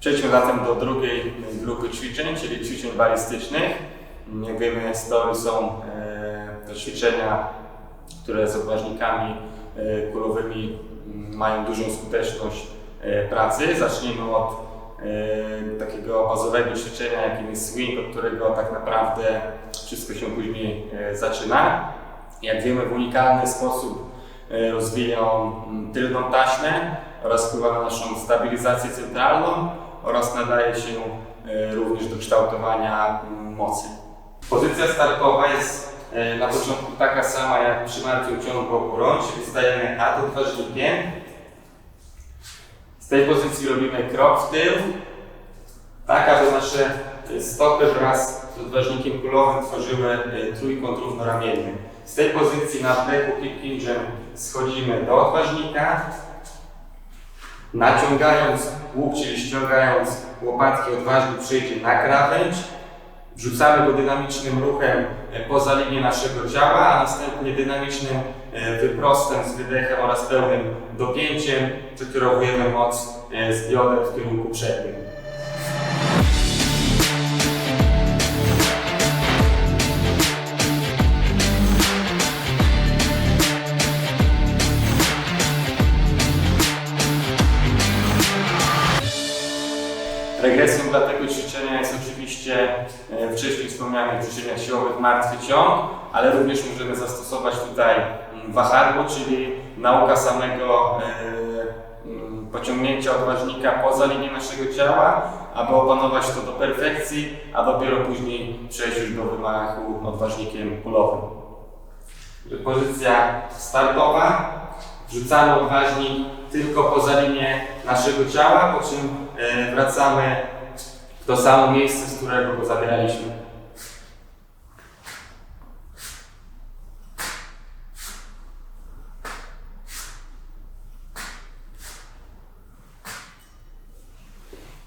Przejdźmy zatem do drugiej grupy ćwiczeń, czyli ćwiczeń balistycznych. Jak wiemy, story są e, ćwiczenia, które z odważnikami e, kulowymi m, mają dużą skuteczność e, pracy. Zacznijmy od e, takiego bazowego ćwiczenia, jakim jest swing, od którego tak naprawdę wszystko się później e, zaczyna. Jak wiemy, w unikalny sposób e, rozwija on m, tylną taśmę oraz wpływa na naszą stabilizację centralną oraz nadaje się e, również do kształtowania mocy. Pozycja startowa jest e, na początku taka sama jak przy martwym ciągu ogórą, czyli stajemy nad odważnikiem. Z tej pozycji robimy krok w tył, tak aby nasze e, stopy wraz z odważnikiem kulowym tworzyły trójkąt równoramienny. Z tej pozycji na wdechu hip hinge'em schodzimy do odważnika, naciągając łuk, czyli ściągając łopatki, odważnik przejdzie na krawędź, wrzucamy go dynamicznym ruchem e, poza linię naszego ciała, a następnie dynamicznym e, wyprostem z wydechem oraz pełnym dopięciem przekierowujemy moc e, z bioder w kierunku przednim. Regresją dla tego ćwiczenia jest oczywiście e, wcześniej wspomniane ćwiczenia siłowych martwy ciąg, ale również możemy zastosować tutaj mm, wahadło, czyli nauka samego e, mm, pociągnięcia odważnika poza linię naszego ciała, aby opanować to do perfekcji, a dopiero później przejść już do wymachu odważnikiem kulowym. Pozycja startowa. Wrzucamy odważnik tylko poza linię naszego ciała, po czym e, wracamy w to samo miejsce, z którego go zabieraliśmy.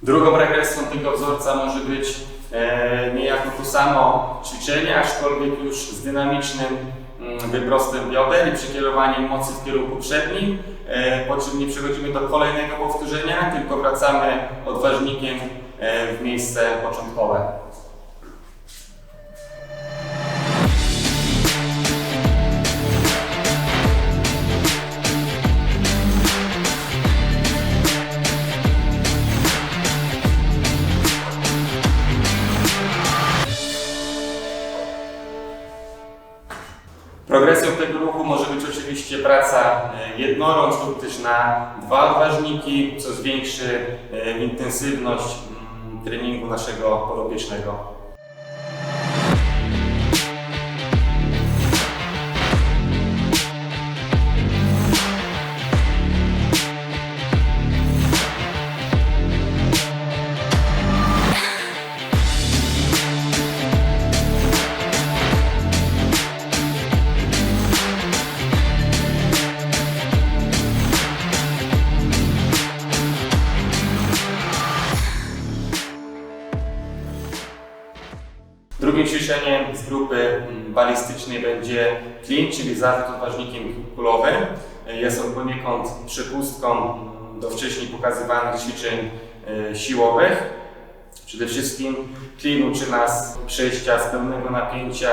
Drugą regresją tego wzorca może być e, niejako to samo ćwiczenie, aczkolwiek już z dynamicznym wyprostem bioder i przekierowaniem mocy w kierunku przednim, e, po czym nie przechodzimy do kolejnego powtórzenia, tylko wracamy odważnikiem e, w miejsce początkowe. Progresją tego ruchu może być oczywiście praca e, jednorącz lub też na dwa odważniki, co zwiększy e, intensywność mm, treningu naszego podopiecznego. Drugim ćwiczeniem z grupy mm, balistycznej będzie clean, czyli zawód odważnikiem kulowym. Jest on poniekąd przepustką do wcześniej pokazywanych ćwiczeń e, siłowych. Przede wszystkim clean uczy nas przejścia z pełnego napięcia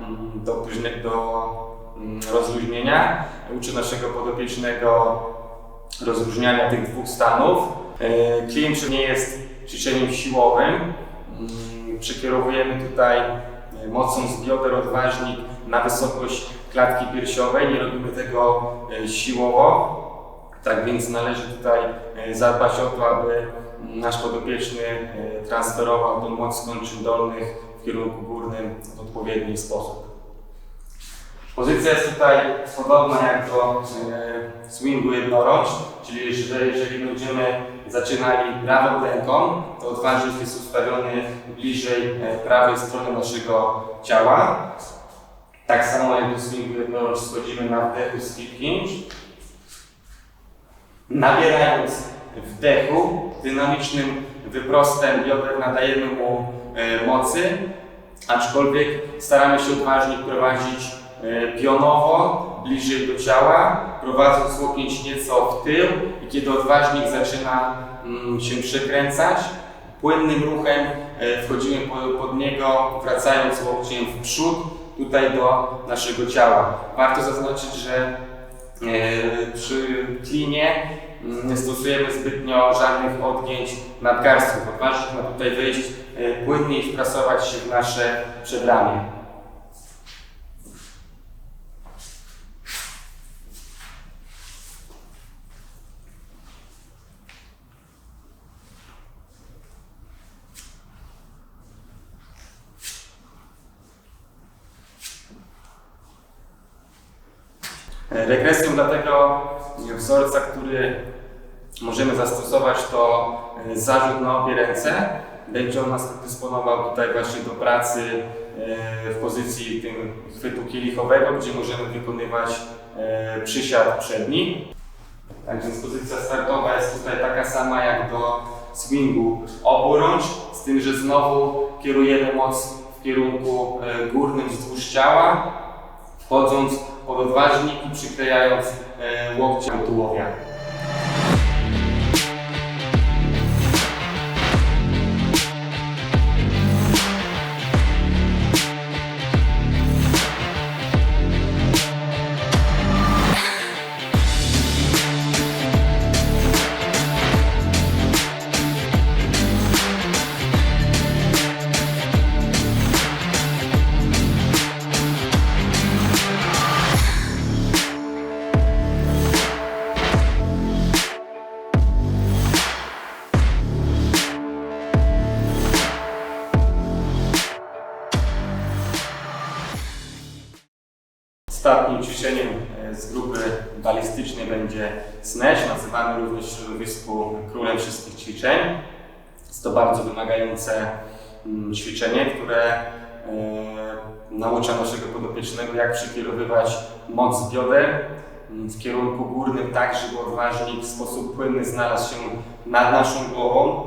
mm, do, do mm, rozluźnienia. Uczy naszego podopiecznego rozróżniania tych dwóch stanów. E, Clean nie jest ćwiczeniem siłowym. Przekierowujemy tutaj e, mocą z bioder odważnik na wysokość klatki piersiowej. Nie robimy tego e, siłowo. Tak więc należy tutaj e, zadbać o to, aby nasz podopieczny transferował tą moc kończyn dolnych w kierunku górnym w odpowiedni sposób. Pozycja jest tutaj podobna jak do swingu jednorącz, czyli jeżeli będziemy zaczynali prawą ręką, to odważnik jest ustawiony bliżej e, prawej strony naszego ciała. Tak samo jak do swingu schodzimy na wdechu z hip hinge. Nabierając wdechu, dynamicznym wyprostem bioder nadajemy mu e, mocy, aczkolwiek staramy się odważnik prowadzić e, pionowo, bliżej do ciała, prowadząc łokieć nieco w tył kiedy odważnik zaczyna mm, się przekręcać, płynnym ruchem e, wchodzimy po- pod niego, wracając łokciem w przód, tutaj do naszego ciała. Warto zaznaczyć, że E, Przy klinie mm, nie stosujemy zbytnio żadnych odgięć nadgarstków. Odważnik ma tutaj wyjść e, płynnie i wprasować się w nasze przedramię. Regresją dla tego wzorca, który możemy zastosować, to e, zarzut na obie ręce. Będzie on nas dysponował tutaj właśnie do pracy e, w pozycji tym chwytu kielichowego, gdzie możemy wykonywać e, przysiad przedni. Tak więc pozycja startowa jest tutaj taka sama jak do swingu oburącz, z tym, że znowu kierujemy moc w kierunku górnym wzdłuż ciała, pod odważnik i przyklejając e, łokciem do tułowia. Snatch, nazywany również w środowisku królem wszystkich ćwiczeń. Jest to bardzo wymagające mm, ćwiczenie, które e, naucza naszego podopiecznego, jak przekierowywać moc bioder mm, w kierunku górnym, tak żeby odważnik w sposób płynny znalazł się nad naszą głową.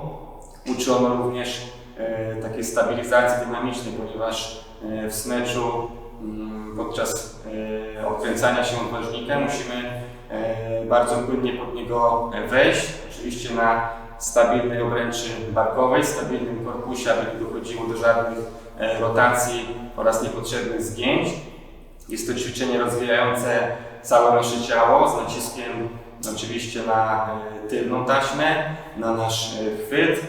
Uczy ono również e, takiej stabilizacji dynamicznej, ponieważ e, w snatchu mm, podczas odkręcania się odważnika musimy bardzo płynnie pod niego wejść, oczywiście na stabilnej obręczy barkowej, stabilnym korpusie, aby nie dochodziło do żadnych e, rotacji oraz niepotrzebnych zgięć. Jest to ćwiczenie rozwijające całe nasze ciało z naciskiem oczywiście na e, tylną taśmę, na nasz e, chwyt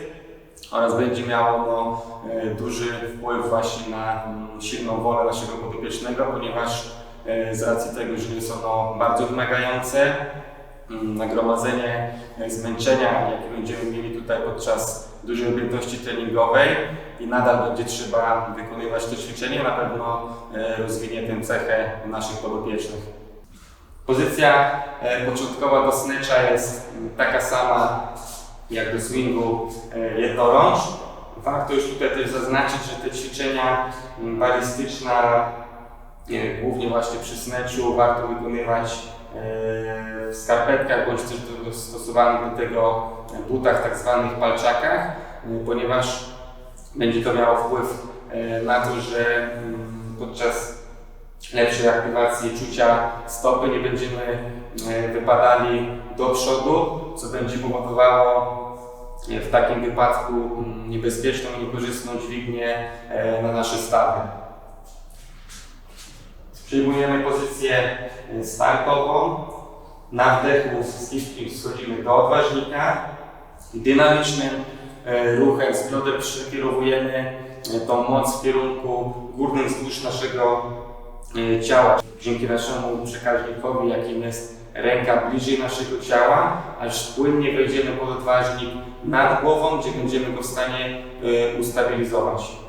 oraz będzie miało ono e, duży wpływ właśnie na mm, silną wolę naszego podopiecznego, ponieważ e, z racji tego, że jest ono bardzo wymagające, mm, nagromadzenie e, zmęczenia, jakie będziemy mieli tutaj podczas dużej objętości treningowej i nadal będzie trzeba wykonywać to ćwiczenie, na pewno e, rozwinie tę cechę naszych podopiecznych. Pozycja e, początkowa do snatcha jest mm, taka sama jak do swingu e, jednorącz. Warto już tutaj też zaznaczyć, że te ćwiczenia mm, balistyczne, e, głównie właśnie przy snatchu, warto wykonywać e, w skarpetkach bądź też stosowanych do tego butach, tak zwanych palczakach, e, ponieważ będzie to miało wpływ e, na to, że mm, podczas lepszej aktywacji czucia stopy nie będziemy e, wypadali do przodu, co będzie powodowało e, w takim wypadku mm, niebezpieczną i niekorzystną dźwignię e, na nasze stawy. Przyjmujemy pozycję startową. Na wdechu z kiskiem schodzimy do odważnika. Dynamicznym e, ruchem z bioder przekierowujemy e, tą moc w kierunku górnym wzdłuż naszego e, ciała. Dzięki naszemu przekaźnikowi, jakim jest ręka bliżej naszego ciała, aż płynnie wejdziemy pod odważnik nad głową, gdzie będziemy go w stanie ustabilizować.